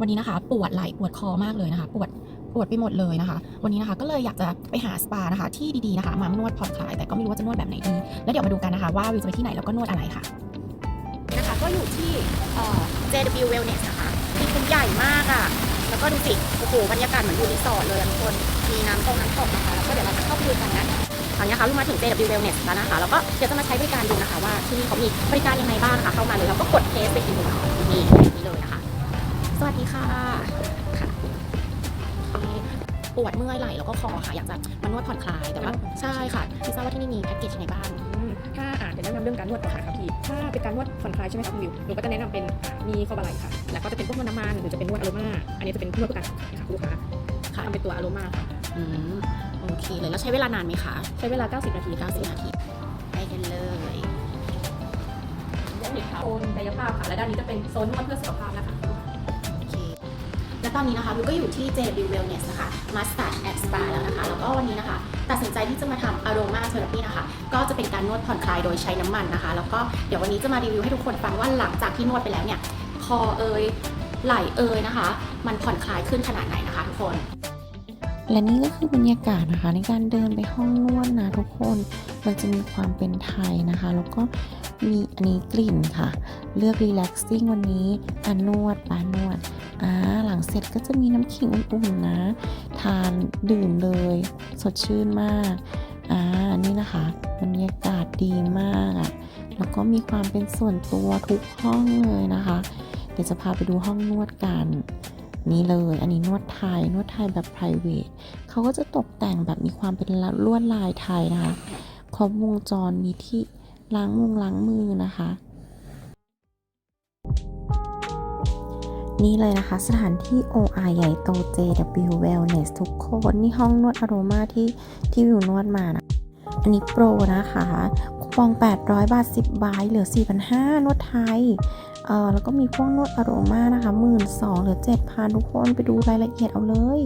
วันนี้นะคะ ปวดไหล่ปวดคอมากเลยนะคะ ปวดปวดไปหมดเลยนะคะ วันนี้นะคะก็เลยอยากจะไปหาสปานะคะ ที่ดีๆนะคะ มานวดผ่อนคลายแต่ก็ไม่รู้ว่าจะนวดแบบไหนดี แล้วเดี๋ยวมาดูกันนะคะว่าวิวจะไปที่ไหนแล้วก็นวดอะไรค่ะ นะคะก็อยู่ที่เอ่อ JW Wellness นะคะที่คุณใหญ่มากอะ่ะ แล้วก็ดูสิโอ้โหบรรยากาศเหมือนอยู่รีสอร์ทเลยอะทุกคนมีน้ำตรงน้ำตกนะคะแล้วก็เดี๋ยวเราจะเข้าไปดูกันนะตอนนี้นะคะลูกมาถึง JW Wellness แล้วนะคะแล้วก็เดี๋ยวจะมาใช้บริการดูนะคะ ว่าที่นี่เขามีบริการยังไงบ้างนะคะเข้ามาเลยแล้วก็กด วดเมื่อยไหล่แล้วก็คอค่ะอยากจะมานวดผ่อนคลายแต่ว่าใช่ค่ะไม่ทราบว่าที่นี่มีแพ็กเกจยังไงบ้างอืมถ้าอ่านเดี๋ยวแนะนำเรื่องการนวดก่อนครับพี่ถ้าเป็นการนวดผ่อนคลายใช่ไหมครับคุณวิวหนูก็จะแนะนำเป็นมีข้อบ่าไหล่ค่ะ แล้วก็จะเป็นพวกนวดน้ำมันหรือจะเป็นนวดอโรมาอันนี้จะเป็นนวดเพื่อการผ่อนคลายค่ะคุณลูกค้าค่ะทำเป็นตัวอโรมาค่ะอืมโอเคเลยแล้วใช้เวลานานไหมคะใช้เวลา 90 นาทีค่ะ90นาทีไปกันเลยด้านนี้ค่ะโซนกายภาพค่ะและด้านนี้จะเป็นโซนนวดเพื่อสุขภาพนะคะโอเค และตอนนี้นะคะวิวก็อยู่ที่ JW Wellness นะคะ Massage and Spa แล้วนะคะ แล้วก็วันนี้นะคะ ตัดสินใจที่จะมาทำ Aroma Therapy นะคะ ก็จะเป็นการนวดผ่อนคลายโดยใช้น้ำมันนะคะ แล้วก็เดี๋ยววันนี้จะมารีวิวให้ทุกคนฟังว่าหลังจากที่นวดไปแล้วเนี่ย คอเอยไหล่เอยนะคะ มันผ่อนคลายขึ้นขนาดไหนนะคะทุกคนและนี่ก็คือบรรยากาศนะคะในการเดินไปห้องนวดนะทุกคน มันจะมีความเป็นไทยนะคะ แล้วก็ มีอันนี้กลิ่นค่ะ เลือก relaxing วันนี้อันนวดปานวดอ่าหลังเสร็จก็จะมีน้ำขิงอุ่นๆนะ ทานดื่มเลย สดชื่นมากอ่านี่นะคะบรรยากาศดีมากอะแล้วก็มีความเป็นส่วนตัวทุกห้องเลยนะคะ เดี๋ยวจะพาไปดูห้องนวดกันนี่เลย อันนี้นวดไทย นวดไทยแบบ p r i v a t เขาก็จะตกแต่งแบบมีความเป็นลวดลายไทยนะคะ ครบวงจรมีที่ ล้างมือล้างมือนะคะ นี่เลยนะคะ สถานที่ OR ใหญ่โต JW Wellness ทุกคน นี่ห้องนวดอโรมาที่ที่วิวนวดมานะ อันนี้โปรนะคะคูปอง 800 บาท 10ใบเหลือ 4,500นวดไทยเออแล้วก็มีพวกนวดอโรมานะคะ1 2 0 0 0หรือ7,000ทุกคนไปดูรายละเอียดเอาเลย